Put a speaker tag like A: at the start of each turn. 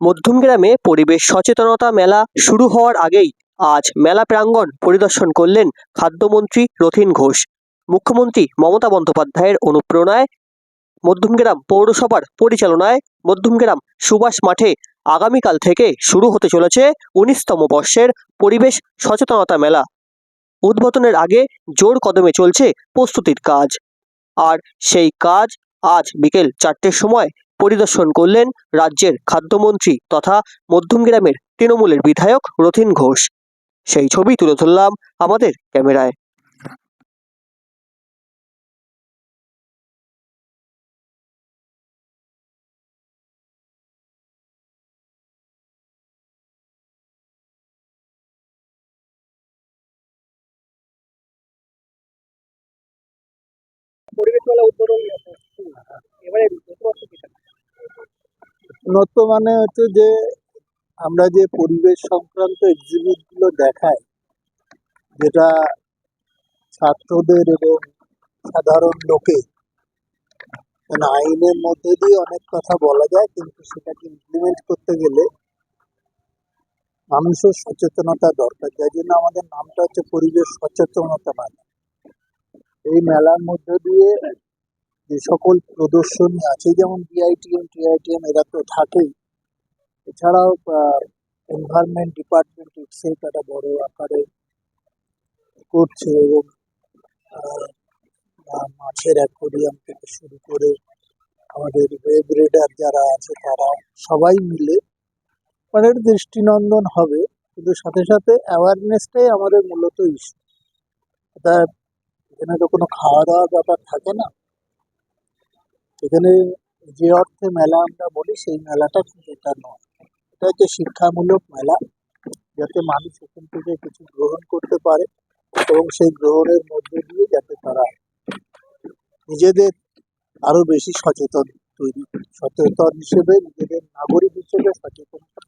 A: মধ্যমগ্রামে পরিবেশ সচেতনতা মেলা শুরু হওয়ার আগেই আজ মেলা প্রাঙ্গণ পরিদর্শন করলেন খাদ্যমন্ত্রী রথীন ঘোষ। মুখ্যমন্ত্রী মমতা বন্দ্যোপাধ্যায়ের অনুপ্রেরণায় মধ্যমগ্রাম পৌরসভার পরিচালনায় মধ্যমগ্রাম সুভাষ মাঠে আগামীকাল থেকে শুরু হতে চলেছে উনিশতম বর্ষের পরিবেশ সচেতনতা মেলা। উদ্বোধনের আগে জোর কদমে চলছে প্রস্তুতির কাজ। আর সেই কাজ আজ বিকেল চারটের সময় পরিদর্শন করলেন রাজ্যের খাদ্যমন্ত্রী তথা মধ্যমগ্রামের তৃণমূলের বিধায়ক রথীন ঘোষ। সেই ছবি তুলে ধরলাম আমাদের ক্যামেরায়।
B: নতুনত্ব মানে হচ্ছে যে আমরা যে পরিবেশ সংক্রান্ত এক্সিবিটগুলো দেখাই, যেটা ছাত্রদের এবং সাধারণ লোকে মানে আইনের মধ্যে দিয়ে অনেক কথা বলা যায়, কিন্তু সেটাকে ইমপ্লিমেন্ট করতে গেলে মানুষের সচেতনতা দরকার। যার জন্য আমাদের নামটা হচ্ছে পরিবেশ সচেতনতা মেলা এই মেলার মধ্যে দিয়ে যে সকল প্রদর্শনী আছে, যেমন বিআইটিএম টিআইটিএম এরা তো থাকেই। এছাড়াও এনভায়রনমেন্ট ডিপার্টমেন্ট ইটসেলফ একটা বড় আকারে করছে এবং মাছের অ্যাকোরিয়াম থেকে শুরু করে আমাদের ওয়েব রেডার যারা আছে, তারা সবাই মিলে মানে দৃষ্টিনন্দন হবে। কিন্তু সাথে সাথে অ্যাওয়ারনেসটাই আমাদের মূলত ইস্যু অর্থাৎ এখানে তো কোনো খাওয়া দাওয়ার ব্যাপার থাকে না। এখানে যে অর্থে মেলা আমরা বলি, সেই মেলাটা কিন্তু এটা নয়। এটা হচ্ছে শিক্ষামূলক মেলা, যাতে মানুষ এখান থেকে কিছু গ্রহণ করতে পারে এবং সেই গ্রহণের মধ্যে দিয়ে যাতে তারা নিজেদের আরও বেশি সচেতন তৈরি, সচেতন হিসেবে নিজেদের নাগরিক হিসেবে সচেতনতা